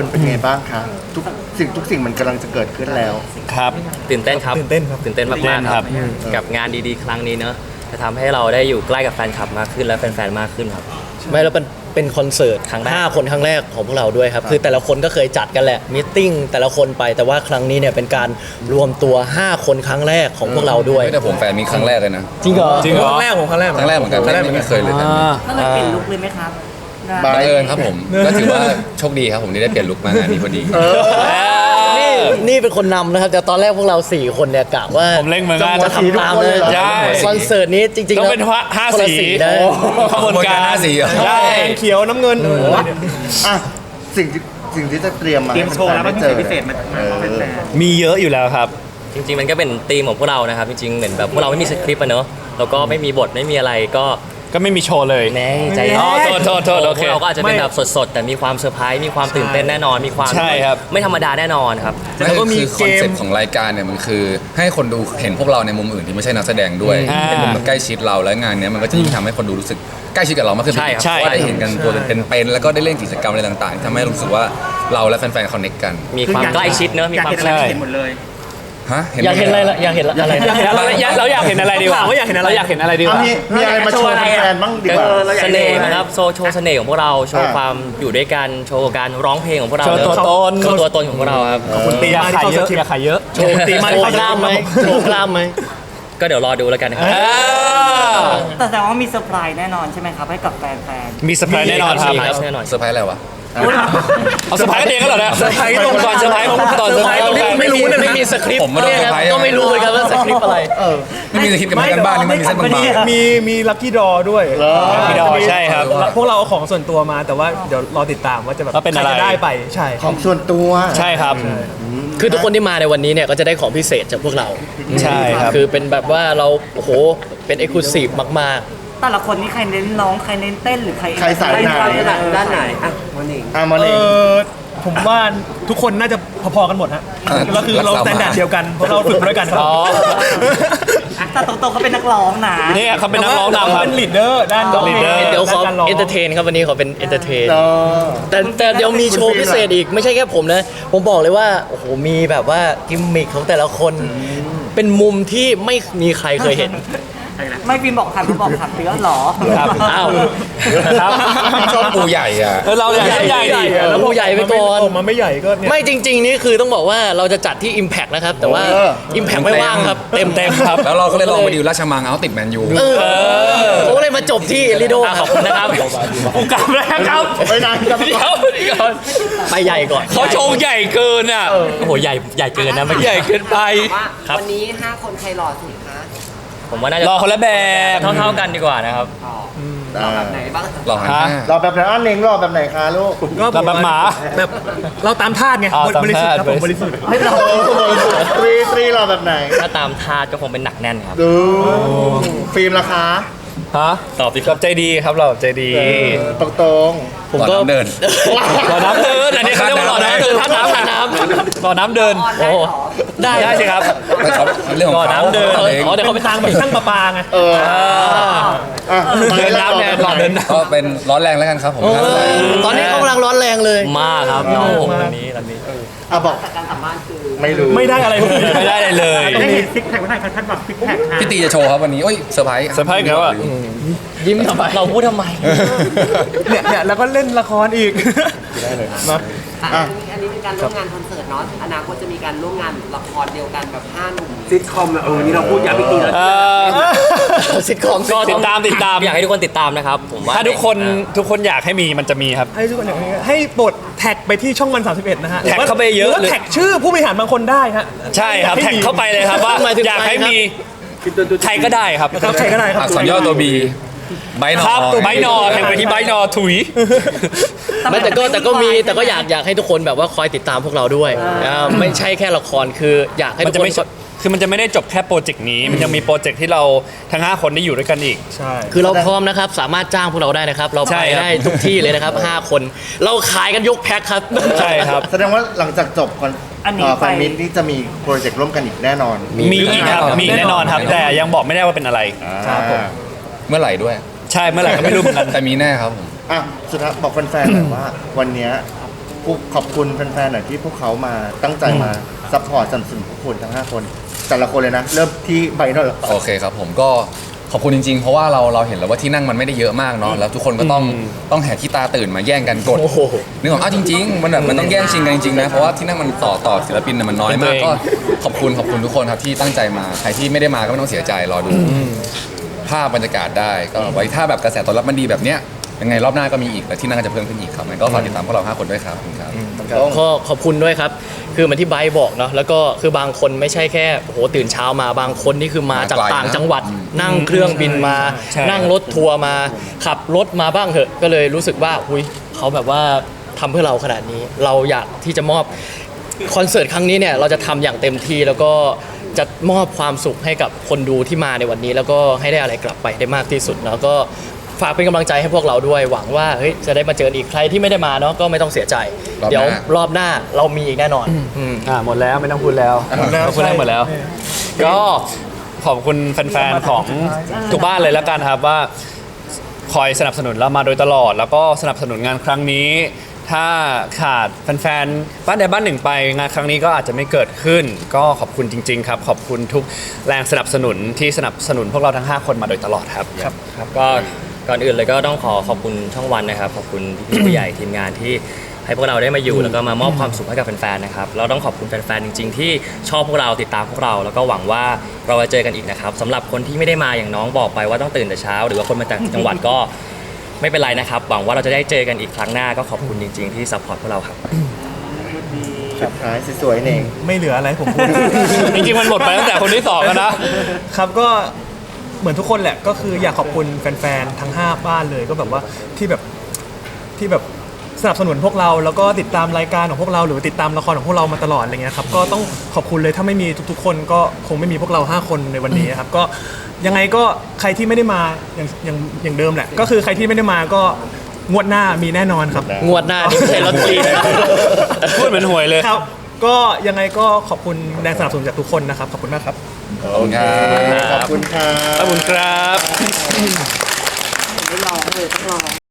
คนเป็นไงบ้างคะทุกสิ่งทุกสิ่งมันกำลังจะเกิดขึ้นแล้ว ครับ ตื่นเต้นครับตื่นเต้นครับตื่นเต้นตื่นเต้มากนๆคครัรับบกับงานดีๆ ครั้งนี้เนอะจะทำให้เราได้อยู่ใกล้กับแฟนคลับมากขึ้นและแฟนๆมากขึ้นครับ ไม่แล้วเป็นเป็นคอนเสิร์ตครั้งแรก ห้าคนครั้งแรกของพวกเราด้วยครับ คือแต่ละคนก็เคยจัดกันแหละมิทติ้งแต่ละคนไปแต่ว่าครั้งนี้เนี่ยเป็นการรวมตัว 5 คนครั้งแรกของพวกเราด้วย ไม่แต่ผมแฟนมีครั้งแรกเลยนะ จริงเหรอจริงเหรอ ครั้งแรกผมครั้งแรกครั้งแรกเหมือนกันครั้งแรกเหไม่มือนกัไม่นเคยเลยนะอ่าก็เลยเปลี่ยนลุคเลยไหมครับได้ บายบังเอิญครับผม ก็ถือว่าโชคดีครับผมที่ได้เปลี่ยนลุคมางานนี้พอดี นี่นี่เป็นคนนำนะครับ แต่ตอนแรกพวกเรา 4 คนเนี่ยกะว่าผมเล็งเหมือนกันจะทำตามเลยใช่ คอนเสิร์ตนี้จริงๆต้องแล้วเป็นห้าห้าคนละสีได้ขบวนการห้าสีเหรอใช่แดงเขียวน้ำเงินเอออะสิ่งที่สิ่งที่จะเตรียมมาเตรียมโชว์แล้วมันให้พิเศษแฟพิเศษนๆมาได้มาเจอเป็นแฟนมีเยอะอยู่แล้วครับ จริง ๆ มันก็เป็นธีมของพวกเรานะครับ จริงๆเหมือนแบบพวกเราไม่มีสคริปต์อะเนอะแล้วก็ไม่มีบทไม่มีอะไรก็ ก็ไม่มีโชว์เลยแน่ใจอ๋อโทษโทษโทษโอเคพวกเราก็อาจจะเป็นแบบสดๆ แต่มีความเซอร์ไพรส์มีความตื่นเต้นแน่นอนมีความใช่ครับ ไม่ธรรมดาแน่นอนครับแล้วก็มีคือคอนเกเซ็มปต์ของรายการเนี่ยมันคือ ให้คนดูเห็นพวกเราในมุมอื่นที่ไม่ใช่นักแสดงด้วยอ่าเป็นมุมแบบใกล้ชิดเราแล้วงานเนี้ยมันก็จะยิ่งทำให้คนดูรู้สึกใกล้ชิดกับเรามากขึ้นไปใช่อีกครับใช่เพราะว่าได้เห็นกันตัวเป็นๆแล้วก็ได้เล่นกิจกรรมอะไรต่างๆที่ทำให้รู้สึกว่าเราและแฟนๆคอนเนคกัน มีความใกล้ชิดเนอะมีอยากความเห็นอะไรใช่เห็นหมดเลย ฮะอยากเห็นอะไรล่ะอยากเห็นอะไรเราอยากเราอยากเห็นอะไรดีกว่าถามว่าอยากเห็นอะไรเราอยากเห็นอะไรดีกอะว่ามีมีอะไรมาโชว์แฟนๆบ้างดีกว่าเออเราอยากเสน่ห์นะครับโชว์โชว์เสน่ห์ของพวกเราโชว์อ่าความอยู่ด้วยกันโชว์การร้องเพลงของพวกเราโชว์ตัวตนโชว์ตัวตนของพวกเราครับตีอยากมาขายที่เยเข้าอะสคริปอยากต์ขายเยอะโชว์ตีมาโชที่ว์เข้ากล้ามไหมโชว์กล้ามไหมก็เดี๋ยวรอดูแล้วกันนะครับอ่าแต่แต่ว่ามีเซอร์ไพรส์แน่นอนใช่ไหมครับให้กับแฟนมีเซอร์ไพรส์แน่นอนครับมีครับแน่นอนเซอร์ไพรส์อะไรวะๆอุ๊ย เอาเซอร์ไพรส์กันเองก็เหรอเนี่ยเซอร์ไพรส์ลงก่อนเซอร์ไพรส์ก่อนเซอร์ไพรส์นี่ไม่รู้นะไม่มีสคริปต์ผมไม่ได้เนี่ยเซอร์ไพรส์ ก็ไม่รู้เหมือนกันว่าสคริปต์อะไร ไม่มีสคริปต์กับมันกันบ้านนี่มันมีเส้นบางๆ มีมีลัคกี้ดอด้วยพี่ดอใช่ครับพวกเราเอาของส่วนตัวมาแต่ว่าเดี๋ยวรอติดตามว่าจะแบบว่าเป็นอะไร ใคจะได้ไปใช่ ของส่วนตัวใช่ครับ คือทุกคนที่มาในวันนี้เนี่ยก็จะได้ของพิเศษจากพวกเรา ใช่ครับ คือเป็นแบบว่าเราโอ้โหเป็นเอกลูซีฟมาก แต่ละคนนี่ใครเน้นร้องใครเน้นเต้นหรือใครใครสายไหนใครด้านไหนอะอะมาเอเลยอผมว่าทุกคนน่าจะพอๆกันหมดฮะอะแล้วคือเรารักษาสแตนดาร์ดเดียวกันเพราะเราฝึกมาด้วยกันครับอ๋อ แต่ตรงๆเขาเป็นนักร้องนะนี่เขาเป็นนักร้องแต่นำคว่ารับเป็นลีดเดอร์ด้านร้องเพลงๆเดี๋ยวขอด้านการร้อง เอนเตอร์เทนครับวันนี้ขอเป็นเอนเตอร์เทน เออ แต่แต่เดี๋ยวมีโชว์พิเศษอีกไม่ใช่แค่ผมนะ ผมบอกเลยว่า โอ้โห มีแบบว่ากิมมิคของแต่ละคน เป็นมุมที่ไม่มีใครเคยเห็น ไม่ฟิล์มบอกขันเขาบอกขันเตือนหรอครับอ้าวครับ ชอบปูใหญ่อะเออเราอยากให้ใหญ่ดิแล้วผู้ใหญ่ไปก่อนออกมาไม่ใหญ่ก็เนี่ยไม่จริง ๆ นี่คือต้องบอกว่าเราจะจัดที่ Impact นะครับ แต่ว่าเออ Impact ไม่ว่างครับ เต็มเต็มครับ แล้วเราก็เลยลองไปดูราชมังเอาติดแมนยูเออผมก็เลยมาจบที่ลิโดอะขอบคุณนะครับกูกลับแล้วครับไม่นานครับเดี๋ยวเดี๋ยวก่อนไปใหญ่ก่อนเขาโชว์ใหญ่เกินอะโอ้โหใหญ่ใหญ่เกินนะเมื่อกี้ใหญ่เกินไปครับวันนี้5คนใครหล่อสุดคะ ผมว่าน่าจะรอคนละแบบ เท่าๆกันดีกว่านะครับหล่อแบบไหนบ้างหล่อหันหน้ารอแบบไหนอ้อนเน่งรอแบบไหนคะลูก ก็แบบหมาแบบเราตามทาสไงอ๋อบริสุทธิ์ครับผมตามทาสบริสุทธิ์ไม่รอตรีตรีรอแบบไหน ถ้าตามทาสก็คงเป็นหนักแน่นครับ ดู ฟิล์มราคาฮะตอบดิกับใจดีครับเราใจดี ตรงตรง ผมหล่อก็น้ำเดินหล่อน้ำเดินอันนี้เขาเรียกว่าหล่อน้ำเดินท่าน้ำท่าน้ำหล่อน้ำเดินโอ้ได้ได้สิครับไม่เขาเรื่องของหล่อเขาน้ำเดินเองอ๋อเดี๋ยวเขาเขาไปไปทางแบบช่างประปาไงเอออะเดินน้ำเนี่ยหล่อเดินน้ก็เป็นร้อนแรงแล้วกันครับผมเออตอนนี้เขากำลังร้อนแรงเลยมากครับโอ้โหตอนนี้ตอนนี้ อะบอกจากการสัมภาษณ์คือไม่รู้ไม่ได้อะไรเลยำไม่ได้เลยเลยได้เห็นซิกแพควันไหนคาดหวังซิกแพคฮะพี่ตีจะโชว์ครับวันนี้โอ้ยเซอร์ไพรส์เซอร์ไพรส์อีกแล้วอะ ยิ้มทำไมเราพูดทำไม เนี่ยเนี่ยแล้วก็เล่นละครอีกมาอะ อันนี้อันนี้เป็นการร่วมงานคอนเสิร์ตเนาะอนาคตจะมีการร่วมงานละครเดียวกันแบบ5หนุ่มซิทคอมเออนี่เราพูดอย่าไปตีเราเอ่อซิทคอมก็ติดตามติดตาม อยากให้ทุกคนติดตามนะครับ ผมว่าถ้าทุกคนทุกคนอยากให้มีมันจะมีครับ ให้ทุกคนอย่างนี้ให้โปรดแท็กไปที่ช่องวัน 31 นะฮะแท็กเข้าไปเยอะหรืว่าเลย แท็กชื่อผู้บริหารบางคนได้ฮะใช่ครับอยแท็กมีเข้าไปเลยครับว่าหมายถึงอยากให้ใครครับมีใครก็ได้ครับ ครับใครก็ได้ครับ อักษรย่อตัวบี ไบนอครับไบนอแท็กไปที่ไบนอถุย ไม่แต่ก็แต่ก็มีแต่ก็อยากอยากให้ทุกคนแบบว่าคอยติดตามพวกเราด้วยอ่าไม่ใช่แค่ละครคืออยากให้มัทุนกจะคนไม่ใช่คือมันจะไม่ได้จบแค่โปรเจกต์นี้ มันยังมีโปรเจกต์ที่เราทั้ง 5 คนได้อยู่ด้วยกันอีก ใช่ คือเราพร้อมนะครับ สามารถจ้างพวกเราได้นะครับ เราใช่ไปครับ ได้ทุกที่เลยนะครับ 5 คน เราขายกันยกแพ็คครับ ใช่ครับ แสดงว่าหลังจากจบคอนอันนี้เแฟไปนมิตนี่จะมีโปรเจกต์ร่วมกันอีกแน่นอนมีอีกครับ มีแน่นอนครับ แต่ยังบอกไม่ได้ว่าเป็นอะไรครับผม เมื่อไหร่ด้วย ใช่เมื่อไหร่ก็ไม่รู้เหมือนกัน แต่มีแน่ครับผมอะสุดท้ายบอกแฟนๆหน่อยว่า วันเนี้ยพวกขอบคุณแฟนๆหน่อยที่พวกเขามาตั้งใจมาซัพพอร์ตสนับสนุนพวกคุณทั้ง 5 คน แต่ละคนเลยนะ เริ่มที่ใบหน่อยเหรอโอเคครับผมก็ขอบคุณจริงๆ เพราะว่าเราเราเห็นแล้วว่าที่นั่งมันไม่ได้เยอะมากเนาะแล้วทุกคนก็ต้องต้องแหกขี้ตาตื่นมาแย่งกันกดโอ้โหนึกออกอ้าวจริง ๆ มันแบบมันต้องแย่งชิงกันจริงๆนะเพราะว่าที่นั่งมันต่อต่อศิลปินน่ะมันน้อยมากเป็นตัวก็เองขอบคุณขอบคุณทุกคนครับที่ตั้งใจมาใครที่ไม่ได้มาก็ไม่ต้องเสียใจรอดู ภาพบรรยากาศได้ ก็ไว้ถ้าแบบกระแสตอบรับมันดีแบบเนี้ยยังไงรอบหน้าก็มีอีกแต่ที่นั่งก็จะเพิ่มขึ้นอีกครับงั้นก็ฝากติดตามพวกเราห้าคนด้วยครับขอบคุณครับ ก็ขอบคุณด้วยครับ คือเหมันที่ไบร์ทบอกเนาะแล้วก็คือบางคนไม่ใช่แค่โอ้โหตื่นเช้ามาบางคนนี่คือมาจากมาไกลนะ ต่างจังหวัด นั่งเครื่องบินมา ใช่ นั่งรถทัวร์มา ขับรถมาบ้างเหอะ ก็เลยรู้สึกว่าหุยเขาแบบว่าทำเพื่อเราขนาดนี้ เราอยากที่จะมอบคอนเสิร์ตครั้งนี้เนี่ยเราจะทำอย่างเต็มที่แล้วก็ จะมอบความสุขให้กับคนดูที่มาในวันนี้ แล้วก็ให้ได้อะไรกลับไปได้มากที่สุดแล้วก็ฝากเป็นกำลังใจให้พวกเราด้วย หวังว่าเฮ้ยจะได้มาเจออีกใครที่ไม่ได้มาเนาะก็ไม่ต้องเสียใจ รอบหน้า เดี๋ยวรอบหน้าเรามีอีกแน่นอนอืม อ่าหมดแล้วไม่ต้องพูดแล้วหมดแล้วพูดได้หมดแล้ว ก็ขอบคุณแฟนๆของทุกบ้านเลยแล้วกันครับว่า คอยสนับสนุนเรามาโดยตลอด แล้วก็สนับสนุนงานครั้งนี้ ถ้าขาดแฟนๆ บ้านใดบ้านหนึ่งไป งานครั้งนี้ก็อาจจะไม่เกิดขึ้น ก็ขอบคุณจริง ๆ ครับ ขอบคุณทุกแรงสนับสนุนที่สนับสนุนพวกเราทั้ง 5 คนมาโดยตลอดครับ ครับก็ก่อนอื่นเลยก็ต้องขอขอบคุณช่องวันนะครับ ขอบคุณพี่ๆผู้ใหญ่ทีมงานที่ให้พวกเราได้มาอยู่แล้วก็มามอบความสุขให้กับแฟนๆ นะครับ เราต้องขอบคุณแฟนๆ จริง ๆ ที่ชอบพวกเราติดตามพวกเรา แล้วก็หวังว่าเราจะเจอกันอีกนะครับสำหรับคนที่ไม่ได้มาอย่างน้องบอกไปว่าต้องตื่นแต่เช้า หรือว่าคนมาจากจังหวัดก็ ไม่เป็นไรนะครับ หวังว่าเราจะได้เจอกันอีกครั้งหน้าก็ขอบคุณจริง ๆ ที่ซัพพอร์ตพวกเราครับ สุดท้ายสวยๆเองไม่เหลืออะไรผมพูด จริงๆมันหมดไปตั้งแต่คนที่สองแล้วนะ ครับก็เหมือนทุกคนแหละก็คืออยากขอบคุณแฟนๆ ทั้ง 5 บ้านเลยก็แบบว่าที่แบบที่แบบ สนับสนุนพวกเราแล้วก็ติดตามรายการของพวกเรา หรือติดตามละครของพวกเรามาตลอดอะไรเงี้ยครับก็ต้องขอบคุณเลยถ้าไม่มีทุกๆ คนก็คงไม่มีพวกเรา 5 คนในวันนี้ครับก็ยังไงก็ใครที่ไม่ได้มาอย่างอย่างอย่างเดิมแหละ ก็คือใครที่ไม่ได้มาก็งวดหน้ามีแน่นอนครับงวดหน้านี่ไม่ใช่ลอตเตอรี่นะพูดเหมือนหวยเลย ครับ ก็ยังไงก็ขอบคุณแรงสนับสนุนจากทุกคนนะครับขอบคุณมากครับขอบคุณครับขอบคุณครับ ขอบคุณครับ ไม่ร้องเลยต้องร้อง